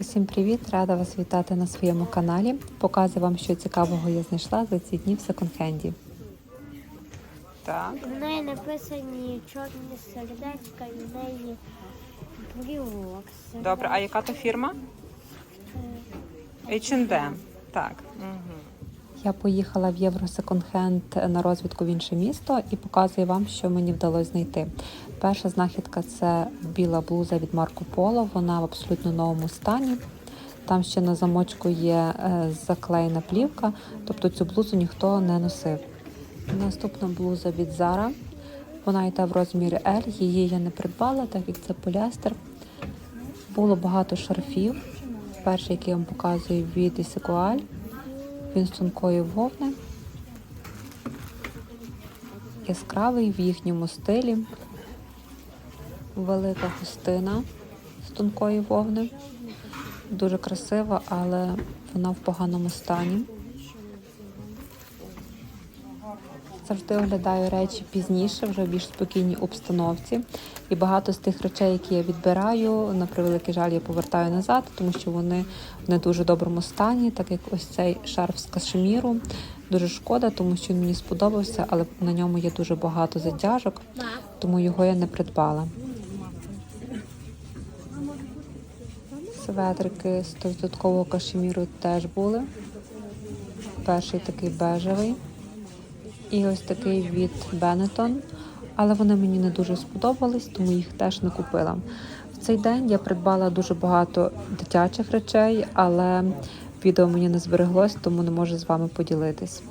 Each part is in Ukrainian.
Усім привіт! Рада вас вітати на своєму каналі. Показую вам, що цікавого я знайшла за ці дні в секонд-хенді. Так. В неї написані чорні сердечка і в неї брілок. Добре, а яка то фірма? H&M. Так. Угу. Я поїхала в Євро секонд-хенд на розвідку в інше місто і показую вам, що мені вдалося знайти. Перша знахідка це біла блуза від Марко Поло. Вона в абсолютно новому стані. Там ще на замочку є е, заклеєна плівка, тобто цю блузу ніхто не носив. Наступна блуза від Zara. Вона йде в розмірі L. Її я не придбала, так як це поліестер. Було багато шарфів. Перший, який я вам показую, від Ісекуаль. Він з тонкої вовни. Яскравий в їхньому стилі. Велика хустина з тонкої вовни. Дуже красива, але вона в поганому стані. Завжди оглядаю речі пізніше, вже в більш спокійній обстановці. І багато з тих речей, які я відбираю, на превеликий жаль, я повертаю назад, тому що вони в не дуже доброму стані, так як ось цей шарф з кашеміру. Дуже шкода, тому що він мені сподобався, але на ньому є дуже багато затяжок, тому його я не придбала. Светрики з 100% кашеміру теж були. Перший такий бежевий. І ось такий від Benetton. Але вони мені не дуже сподобались, тому їх теж не купила. В цей день я придбала дуже багато дитячих речей, але відео мені не збереглось, тому не можу з вами поділитись.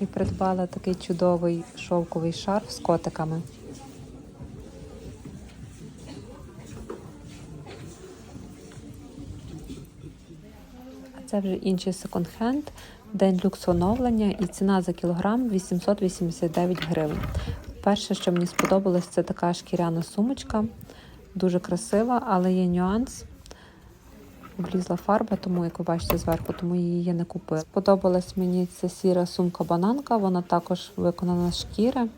І придбала такий чудовий шовковий шарф з котиками. Це вже інший секонд-хенд, день люкс оновлення і ціна за кілограм 889 гривень. Перше, що мені сподобалось, це така шкіряна сумочка, дуже красива, але є нюанс. Влізла фарба, тому, як ви бачите зверху, тому її я не купила. Сподобалась мені ця сіра сумка-бананка, вона також виконана з шкіри.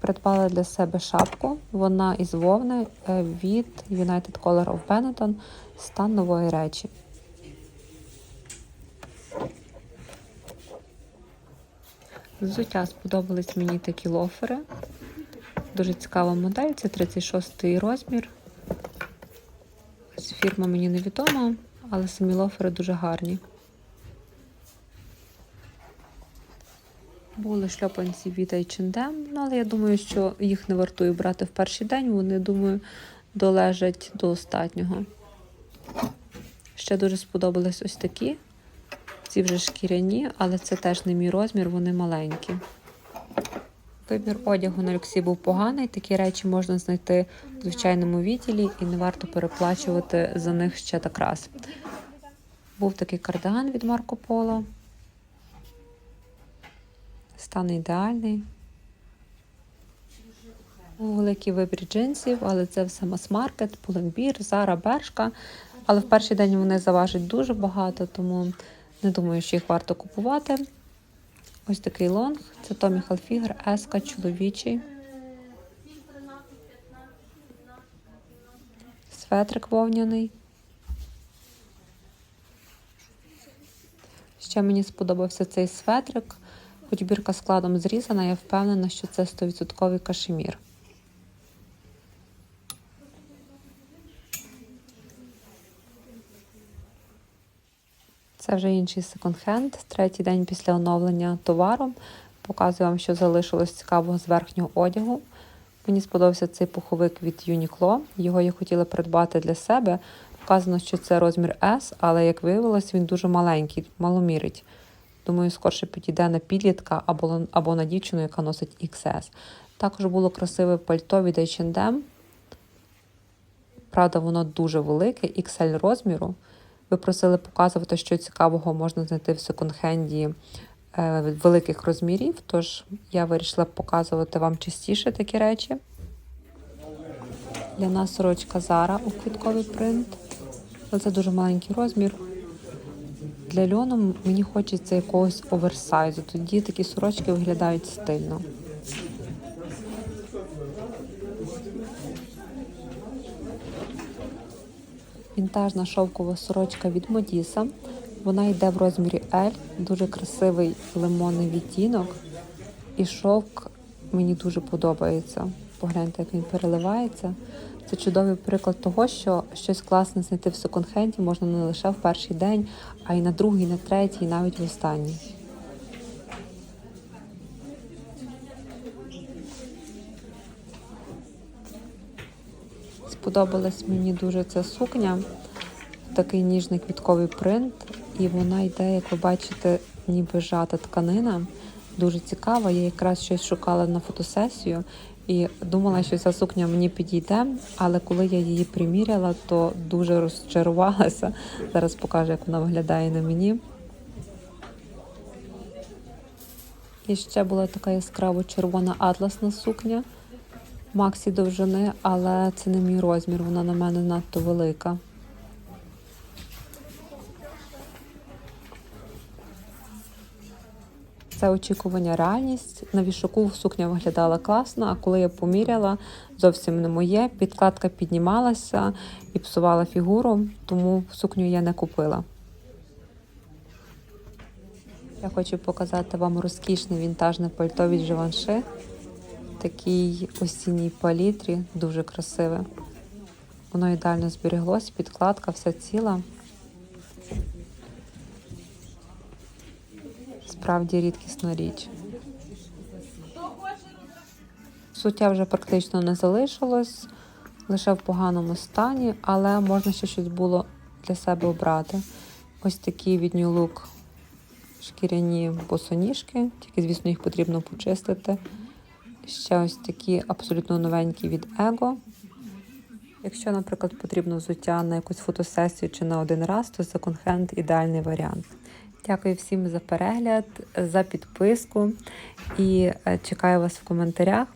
Придбала для себе шапку. Вона із вовни е, від United Color of Benetton. Стан нової речі. Взуття сподобались мені такі лофери. Дуже цікава модель, це 36 розмір. Фірма мені невідома, але самі лофери дуже гарні. Були шльопанці від H&M, ну, але я думаю, що їх не вартує брати в перший день. Вони, думаю, долежать до останнього. Ще дуже сподобались ось такі. Ці вже шкіряні, але це теж не мій розмір, вони маленькі. Вибір одягу на люксі був поганий. Такі речі можна знайти в звичайному відділі і не варто переплачувати за них ще так раз. Був такий кардиган від Марко Поло. Стан ідеальний. Був великий вибір джинсів, але це все мас-маркет, Pull&Bear, Zara, Бершка. Але в перший день вони заважать дуже багато, тому не думаю, що їх варто купувати. Ось такий лонг. Це Tommy Hilfiger, еска чоловічий. Светрик вовняний. Ще мені сподобався цей светрик. Хоч бірка складом зрізана, я впевнена, що це 100% кашемір. Це вже інший секонд-хенд, третій день після оновлення товару. Показую вам, що залишилось цікавого з верхнього одягу. Мені сподобався цей пуховик від Uniqlo. Його я хотіла придбати для себе. Вказано, що це розмір S, але як виявилось, він дуже маленький, маломірить. Думаю, скорше підійде на підлітка або, або на дівчину, яка носить XS. Також було красиве пальто від H&M. Правда, воно дуже велике, XL розміру. Ви просили показувати, що цікавого можна знайти в секонд-хенді е, великих розмірів, тож я вирішила показувати вам частіше такі речі. Для нас сорочка Zara у квітковий принт. Це дуже маленький розмір для льону мені хочеться якогось оверсайзу. Тоді такі сорочки виглядають стильно. Вінтажна шовкова сорочка від Модіса. Вона йде в розмірі L, дуже красивий лимонний відтінок, і шовк мені дуже подобається. Погляньте, як він переливається. Це чудовий приклад того, що щось класне знайти в секонд-хенді можна не лише в перший день, а й на другий, на третій, і навіть в останній. Сподобалась мені дуже ця сукня, такий ніжний квітковий принт, і вона йде, як ви бачите, ніби жата тканина. Дуже цікава. Я якраз щось шукала на фотосесію і думала, що ця сукня мені підійде, але коли я її приміряла, то дуже розчарувалася. Зараз покажу, як вона виглядає на мені. І ще була така яскраво червона атласна сукня Максі довжини, але це не мій розмір, вона на мене надто велика. Це очікування реальність. На вішаку сукня виглядала класно, а коли я поміряла, зовсім не моє. Підкладка піднімалася і псувала фігуру, тому сукню я не купила. Я хочу показати вам розкішне вінтажне пальто від Живанши. Такій осінній палітрі, дуже красиве. Воно ідеально зберіглось, підкладка вся ціла. Справді рідкісна річ. Суття вже практично не залишилось, лише в поганому стані, але можна ще щось було для себе обрати. Ось такі від New шкіряні босоніжки, тільки, звісно, їх потрібно почистити. Ще ось такі абсолютно новенькі від Ego. Якщо, наприклад, потрібно взуття на якусь фотосесію чи на один раз, то секонд-хенд ідеальний варіант. Дякую всім за перегляд, за підписку і е, чекаю вас в коментарях.